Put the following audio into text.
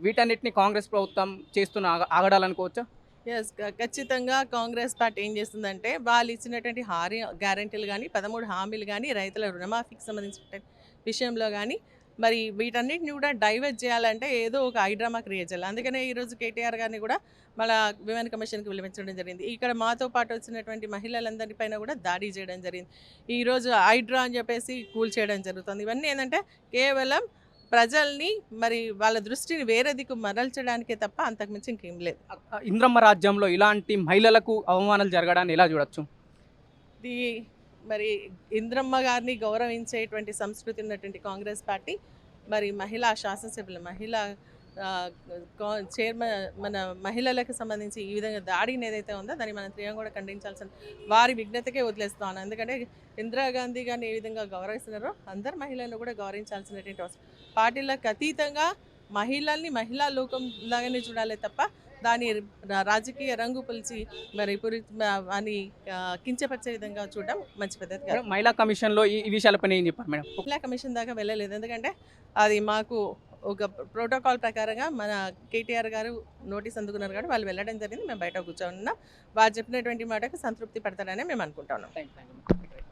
వీటన్నిటిని కాంగ్రెస్ ప్రభుత్వం చేస్తున్న ఆగడాలనుకోవచ్చా? ఎస్ ఖచ్చితంగా కాంగ్రెస్ పార్టీ ఏం చేస్తుందంటే వాళ్ళు ఇచ్చినటువంటి హారీ గ్యారంటీలు కానీ పదమూడు హామీలు కానీ రైతుల రుణమాఫీకి సంబంధించిన విషయంలో కానీ మరి వీటన్నిటిని కూడా డైవర్ట్ చేయాలంటే ఏదో ఒక ఐడ్రామా క్రియేట్ చేయాలి. అందుకనే ఈరోజు కేటీఆర్ గారిని కూడా మళ్ళా విమాన కమిషన్కి పిలిపించడం జరిగింది. ఇక్కడ మాతో పాటు వచ్చినటువంటి మహిళలందరిపైన కూడా దాడి చేయడం జరిగింది. ఈరోజు ఐడ్రా అని చెప్పేసి కూల్ చేయడం జరుగుతుంది. ఇవన్నీ ఏంటంటే కేవలం ప్రజల్ని మరి వాళ్ళ దృష్టిని వేరే దిక్కు మరల్చడానికే తప్ప అంతకుమించి ఇంకేం లేదు. ఇంద్రమ్మ రాజ్యంలో ఇలాంటి మహిళలకు అవమానాలు జరగడాన్ని ఎలా చూడొచ్చు? ఇది మరి ఇంద్రమ్మ గారిని గౌరవించేటువంటి సంస్కృతి ఉన్నటువంటి కాంగ్రెస్ పార్టీ మరి మహిళా శాసనసభ్యులు మహిళా చైర్మన్ మన మహిళలకు సంబంధించి ఈ విధంగా దాడిని ఏదైతే ఉందో దాన్ని మనం తీవ్రంగా కూడా ఖండించాల్సిన వారి విఘ్నతకే వదిలేస్తాను ఎందుకంటే ఇందిరాగాంధీ గారిని ఏ విధంగా గౌరవిస్తున్నారో అందరు మహిళలను కూడా గౌరవించాల్సినటువంటి అవసరం. పార్టీలకు అతీతంగా మహిళల్ని మహిళా లోకం లాగానే చూడాలి తప్ప దాని రాజకీయ రంగు పిలిచి మరి పురి అని కించపరిచే విధంగా చూడడం మంచి పద్ధతి కాదు. మహిళా కమిషన్లో ఈ ఈ విషయాలపైన ఏం చెప్పారు మేడం? మహిళా కమిషన్ దాకా వెళ్ళలేదు. ఎందుకంటే అది మాకు ఒక ప్రోటోకాల్ ప్రకారంగా మన కేటీఆర్ గారు నోటీస్ అందుకున్నారు కాబట్టి వాళ్ళు వెళ్ళడం జరిగింది. మేము బయట కూర్చోనున్నాం. వారు చెప్పినటువంటి మాటకు సంతృప్తి పడతారని మేము అనుకుంటున్నాం